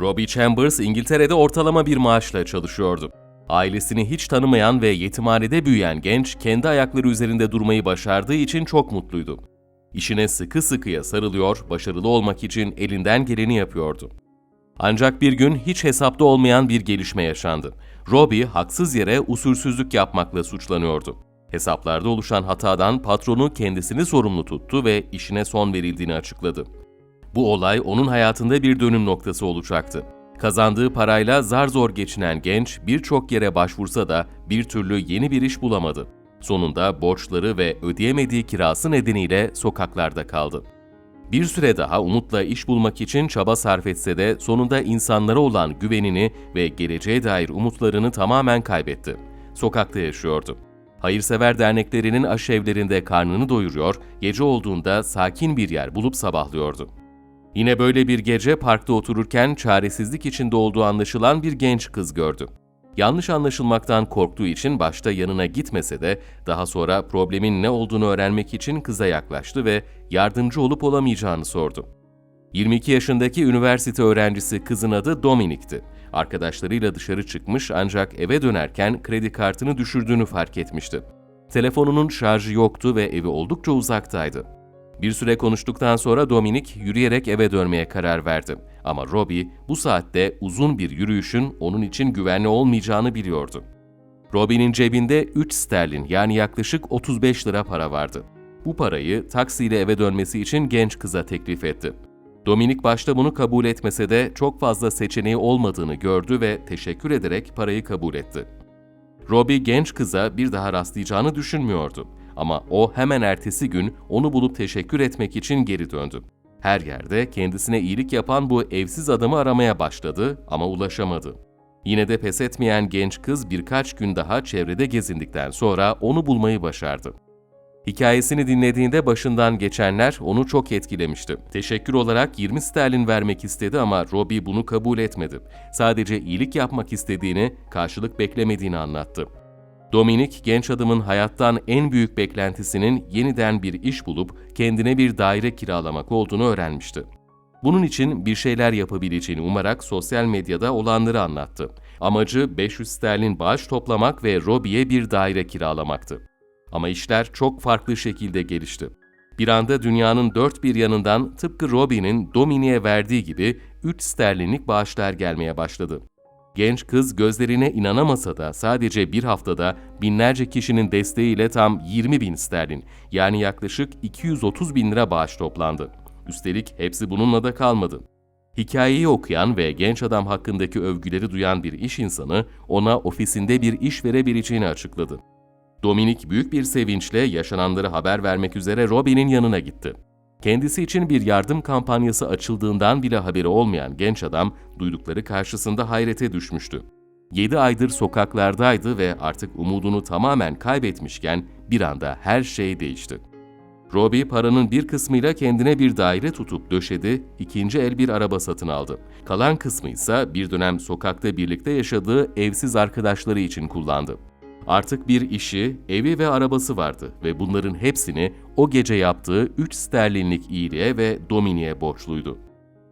Robbie Chambers İngiltere'de ortalama bir maaşla çalışıyordu. Ailesini hiç tanımayan ve yetimhanede büyüyen genç kendi ayakları üzerinde durmayı başardığı için çok mutluydu. İşine sıkı sıkıya sarılıyor, başarılı olmak için elinden geleni yapıyordu. Ancak bir gün hiç hesapta olmayan bir gelişme yaşandı. Robbie haksız yere usulsüzlük yapmakla suçlanıyordu. Hesaplarda oluşan hatadan patronu kendisini sorumlu tuttu ve işine son verildiğini açıkladı. Bu olay onun hayatında bir dönüm noktası olacaktı. Kazandığı parayla zar zor geçinen genç birçok yere başvursa da bir türlü yeni bir iş bulamadı. Sonunda borçları ve ödeyemediği kirası nedeniyle sokaklarda kaldı. Bir süre daha umutla iş bulmak için çaba sarf etse de sonunda insanlara olan güvenini ve geleceğe dair umutlarını tamamen kaybetti. Sokakta yaşıyordu. Hayırsever derneklerinin aşevlerinde karnını doyuruyor, gece olduğunda sakin bir yer bulup sabahlıyordu. Yine böyle bir gece parkta otururken çaresizlik içinde olduğu anlaşılan bir genç kız gördü. Yanlış anlaşılmaktan korktuğu için başta yanına gitmese de daha sonra problemin ne olduğunu öğrenmek için kıza yaklaştı ve yardımcı olup olamayacağını sordu. 22 yaşındaki üniversite öğrencisi kızın adı Dominik'ti. Arkadaşlarıyla dışarı çıkmış ancak eve dönerken kredi kartını düşürdüğünü fark etmişti. Telefonunun şarjı yoktu ve evi oldukça uzaktaydı. Bir süre konuştuktan sonra Dominik yürüyerek eve dönmeye karar verdi. Ama Robbie bu saatte uzun bir yürüyüşün onun için güvenli olmayacağını biliyordu. Robbie'nin cebinde 3 sterlin yani yaklaşık 35 lira para vardı. Bu parayı taksiyle eve dönmesi için genç kıza teklif etti. Dominik başta bunu kabul etmese de çok fazla seçeneği olmadığını gördü ve teşekkür ederek parayı kabul etti. Robbie genç kıza bir daha rastlayacağını düşünmüyordu. Ama o hemen ertesi gün onu bulup teşekkür etmek için geri döndü. Her yerde kendisine iyilik yapan bu evsiz adamı aramaya başladı ama ulaşamadı. Yine de pes etmeyen genç kız birkaç gün daha çevrede gezindikten sonra onu bulmayı başardı. Hikayesini dinlediğinde başından geçenler onu çok etkilemişti. Teşekkür olarak 20 sterlin vermek istedi ama Robbie bunu kabul etmedi. Sadece iyilik yapmak istediğini, karşılık beklemediğini anlattı. Dominik, genç adamın hayattan en büyük beklentisinin yeniden bir iş bulup kendine bir daire kiralamak olduğunu öğrenmişti. Bunun için bir şeyler yapabileceğini umarak sosyal medyada olanları anlattı. Amacı 500 sterlin bağış toplamak ve Robbie'ye bir daire kiralamaktı. Ama işler çok farklı şekilde gelişti. Bir anda dünyanın dört bir yanından tıpkı Robbie'nin Dominik'e verdiği gibi 3 sterlinlik bağışlar gelmeye başladı. Genç kız gözlerine inanamasa da sadece bir haftada binlerce kişinin desteğiyle tam 20 bin sterlin yani yaklaşık 230 bin lira bağış toplandı. Üstelik hepsi bununla da kalmadı. Hikayeyi okuyan ve genç adam hakkındaki övgüleri duyan bir iş insanı ona ofisinde bir iş verebileceğini açıkladı. Dominik büyük bir sevinçle yaşananları haber vermek üzere Robin'in yanına gitti. Kendisi için bir yardım kampanyası açıldığından bile haberi olmayan genç adam duydukları karşısında hayrete düşmüştü. 7 aydır sokaklardaydı ve artık umudunu tamamen kaybetmişken bir anda her şey değişti. Robbie paranın bir kısmıyla kendine bir daire tutup döşedi, ikinci el bir araba satın aldı. Kalan kısmı ise bir dönem sokakta birlikte yaşadığı evsiz arkadaşları için kullandı. Artık bir işi, evi ve arabası vardı ve bunların hepsini o gece yaptığı 3 sterlinlik iyiliğe ve Dominik'e borçluydu.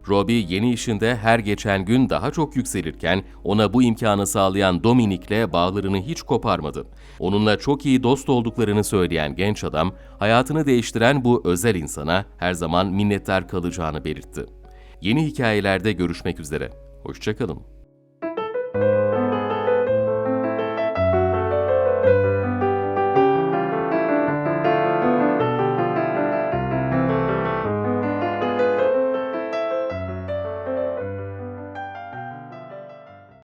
Robbie yeni işinde her geçen gün daha çok yükselirken ona bu imkanı sağlayan Dominik'le bağlarını hiç koparmadı. Onunla çok iyi dost olduklarını söyleyen genç adam, hayatını değiştiren bu özel insana her zaman minnettar kalacağını belirtti. Yeni hikayelerde görüşmek üzere. Hoşçakalın.